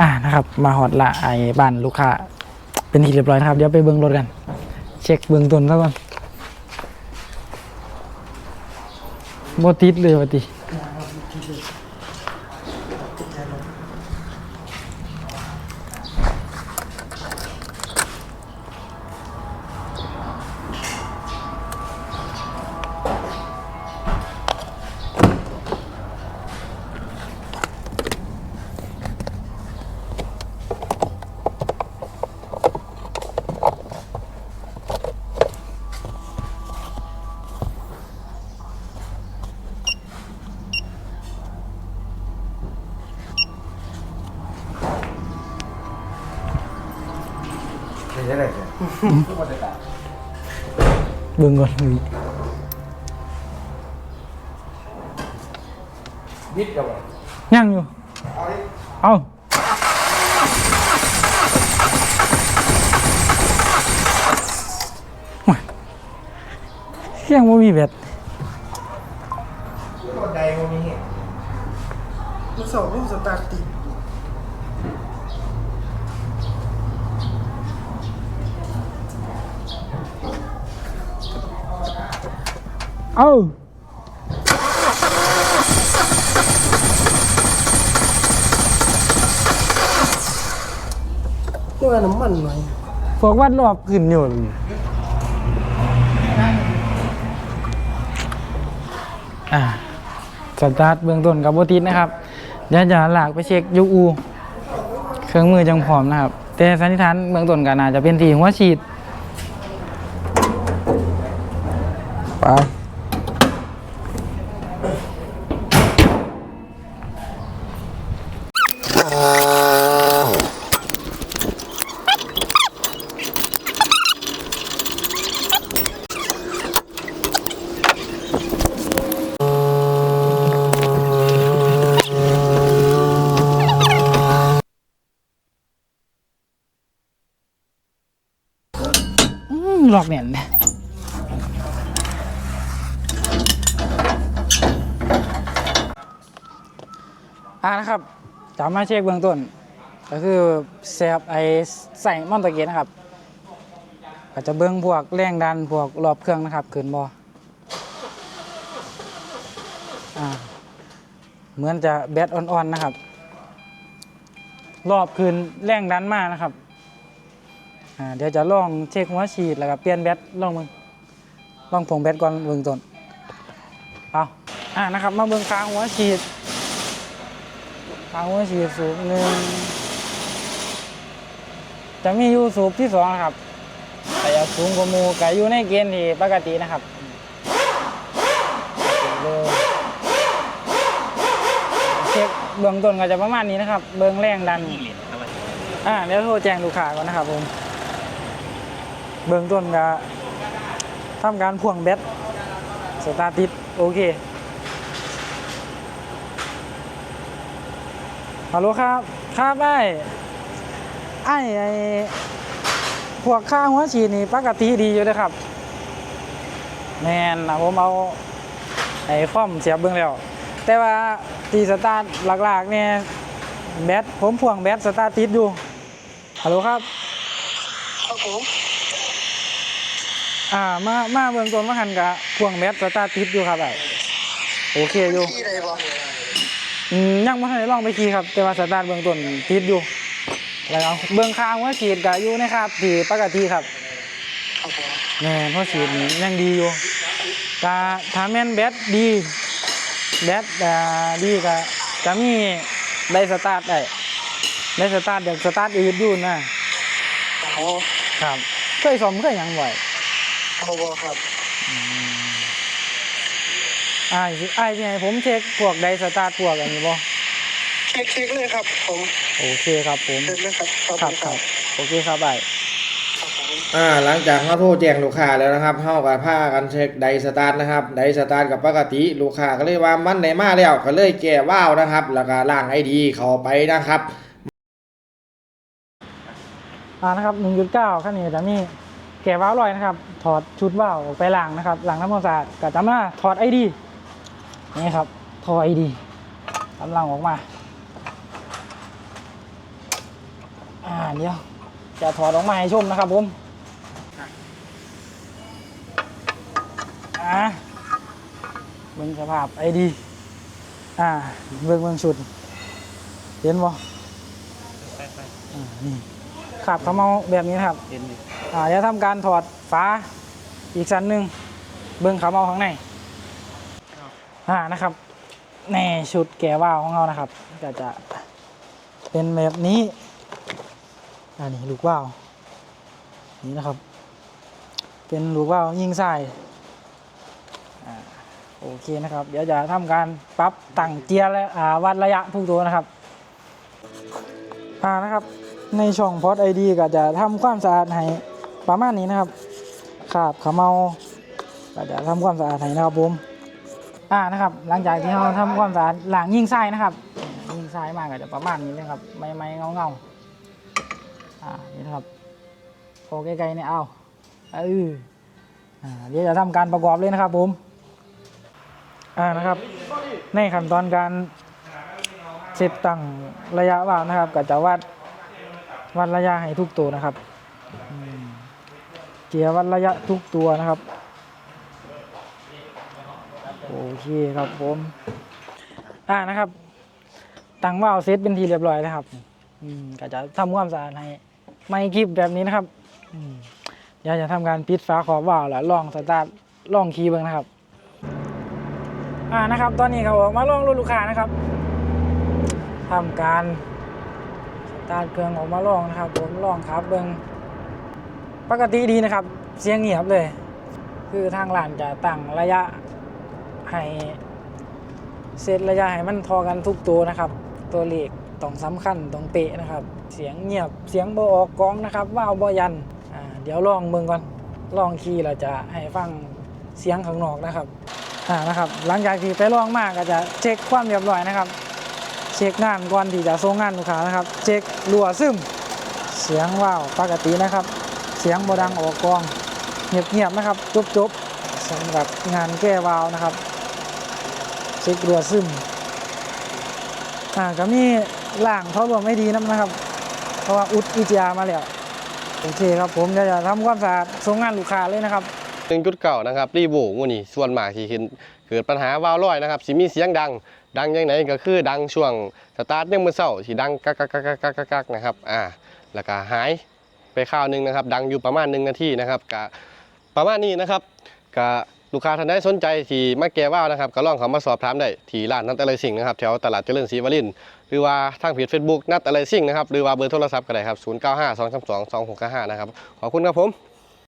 อ่านะครับ มาหอดละไอ้บ้านลูกค้าเป็นที่เรียบร้อยนะครับ เดี๋ยวไปเบิ้งรถกัน เช็คเบิ้งต้นซะก่อนโมติดเลยวะ ติเบิ้งก่อนอุ๊ยบิดกับว่ายังอยู่เอาดิเอาโอ้ยยังไม่มีแบต รถใดมันมี เหตุมันสองรูปสตาร์ทติดเอาเรื่องน้ำมันหน่อยพวกวัดรอบขึ้นอยู่อ่าสตาร์ทเบื้องต้นกับโบติดนะครับเดี๋ยวจะหลากไปเช็คยูอูเครื่องมือจังพร้อมนะครับ แต่สันนิษฐานเบื้องต้นก็น่าจะเป็นที่หัวฉีดไป ลอกเนี่ยนเนี่ยอ่านะครับจะมาเช็คเบื้องต้น ก็คือเซฟไอ้ใส่มอนตะเกียนะครับก็จะเบื้องพวกแรงดันพวกรอบเครื่องนะครับขึ้นบอเหมือนจะแบตอ่อนๆนะครับ รอบคืนแรงดันมากนะครับ อ่าเดี๋ยวจะลองเช็คหัวฉีดแล้วก็เปลี่ยนแบตลองมึงลองผงแบตก่อนเบื้องต้นเอาอ่านะครับมาเบื้องค้างหัวฉีดค้างหัวฉีดสูบหนึ่งจะมีอยู่สูบที่สองนะครับแต่อยากสูงกว่ามูก็อยู่ในเกณฑ์ที่ปกตินะครับเลยเช็คเบื้องต้นก็จะประมาณนี้นะครับ เบื้องแรงดันอ่าเดี๋ยวโทรแจ้งลูกค้าก่อนนะครับผม เบื้องต้นก็ทำการพ่วงแบตสตาร์ทติดโอเคฮัลโหลครับ ครับไอ้ไอ้ไอ้พวกค่าหัวฉีดนี่ปกติดีอยู่เลยครับแมนนะผมเอาไอ้ฟ้อมเสียบเบื้องแล้ว แต่ว่าตีสตาร์ทหลักๆเนี่ยแบตผมพ่วงแบตสตาร์ทติดอยู่ฮัลโหลครับครับผม อ่ามามาเบื้องต้นมาหันกะพวงแบตสตาร์ทติดอยู่ครับไอ้โอเคอยู่ที่ใดบ่อืมยังไม่ทันได้ลองไปขี่ครับ แต่ว่าสตาร์ทเบื้องต้นติดอยู่ แล้วเอาเบื้องค้างว่าฉีดกะอยู่นะครับที่ปกติครับครับผมแน่เพราะฉีดนี่ยังดีอยู่กะถ้าแม่นแบตดีแบตอ่าดีกะจะมีได้สตาร์ทได้ได้สตาร์ทเดี๋ยวสตาร์ทอืดอยู่นะโอ้ครับเคยสอมเคยหยังบ่อย โหบ่ครับอ้ายสิอ้ายสิให้ผมเช็คพวกไดสตาร์ทพวกอันนี้บ่เช็คเช็คเลยครับผมโอเคครับผมเช็คเลยครับครับครับครับโอเคครับไปครับผม อ่าหลังจากเขาโทรแจ้งลูกค้าแล้วนะครับเขากับผ้ากันเช็คไดสตาร์ทนะครับไดสตาร์ทกับปกติลูกค้าก็เลยว่ามันไหนมาแล้วก็เลยแก้ว่าวนะครับ แล้วก็ล่างไอดีเข้าไปนะครับ อ่านะครับ 1.9ขั้นนี้จะมี แกะว้าวลอยนะครับ ถอดชุดว้าวออกไปล้างนะครับล้างน้ำมันสะอาดก็จะมาถอดไอดีนี่ครับถอดไอดีกำลังออกมา อ่าเดี๋ยว จะถอดออกมาให้ชมนะครับผมอ่าเบิ่งสภาพไอดีอ่าเบิ่งเบิ่งชุด เห็นบ่อ่านี่ขับเขาเมาแบบนี้นะครับเห็นอยู่ อ่าจะทำการถอดฝาอีกชั้นหนึ่งเบิ้งขาเมาข้างในอ่านะครับแน่ชุดแก่ว่าวของเรานะครับ ก็จะเป็นแบบนี้อันนี้ลูกว่าวนี่นะครับ เป็นลูกว่าวยิงใส่โอเคนะครับ เดี๋ยวจะทำการปรับตั้งเจียร์และวัดระยะทุกตัวนะครับอ่านะครับ ในช่องพอดไอดีก็จะทำความสะอาดให้ ประมาณนี้นะครับขาบขมเมาก็จะทำความสะอาดให้นะครับผมอ่านะครับ หลังจากที่เราทำความสะอาดหลังยิงไส้นะครับ ยิงไส้มากก็จะประมาณนี้นะครับ ไม่ไม่เงาเงาอ่านี่นะครับพอใกลๆเนี่ยเอาเอออ่าเดี๋ยวจะทำการประกอบเลยนะครับผมอ่านะครับ ในขั้นตอนการเซตตั้งระยะว่าวนะครับ ก็จะวัดวัดระยะให้ทุกตัวนะครับ เกียร์วัดระยะทุกตัวนะครับ โอเคครับผมอ่านะครับตั้งว่าวเซตเป็นทีเรียบร้อยแล้วครับ อืมก็จะทำความสะอาดให้ไม่คลิปแบบนี้นะครับอืมเดี๋ยวจะทำการปิดฝาขอบว่าวแล้วลองสตาร์ทลองคีย์บิ้งนะครับอ่านะครับ ตอนนี้เขาออกมาลองรถลูกค้านะครับทำการสตาร์ทเครื่องออกมาลองนะครับ ผมลองครับเบิง ปกติดีนะครับ เสียงเงียบเลย คือทางร้านจะตั้งระยะให้เซตระยะให้มันพอกันทุกตัวนะครับ ตัวเลขต้องสำคัญต้องเป๊ะนะครับ เสียงเงียบเสียงบออกกองนะครับว่าวบอยันอ่าเดี๋ยวลองเบิ่งก่อนลองคีย์เราจะให้ฟังเสียงข้างนอกนะครับอ่านะครับ หลังจากที่ไปลองมากก็จะเช็คความเรียบร้อยนะครับ เช็คงานก่อนที่จะส่งงานลูกค้านะครับ เช็ครัวซึมเสียงว่าวปกตินะครับ สียงบดังออกกองเงียบๆนะครับจบๆสำหรับงานแก้วาวนะครับเช็ครัวซึมอ่าก็มีล่างเขารวมไม่ดีนะครับ เพราะว่าอุดอิจยามาแล้วโอเคครับผมจะทำความสะอาดส่งงานลูกค้าเลยนะครับหนึ่งจุดเก่านะครับรีโวงูนี่ส่วนมากที่เห็นเกิดปัญหาวาล์วลอยนะครับสิมีเสียงดัง ดังยังไงก็คือดังช่วงสตาร์ทยังมือเศร้าที่ดังกักกักกักกักกักนะครับอ่าแล้วก็หาย ไปข้าวหนึงนะครับ ดังอยู่ประมาณหนึ่งนาทีนะครับกะประมาณนี้นะครับกะลูกค้าท่านใดสนใจที่มาแก้ว่าวนะครับก็ลองเขามาสอบถามได้ที่ร้านนัดอะไรสิ่งนะครับแถวตลาดเจริญศรีวรินทร์หรือว่าทางเพจ Facebook นัดอะไรสิ่งนะครับหรือว่าเบอร์โทรศัพท์ก็ได้ครับ 0952322695 นะครับขอบคุณครับผม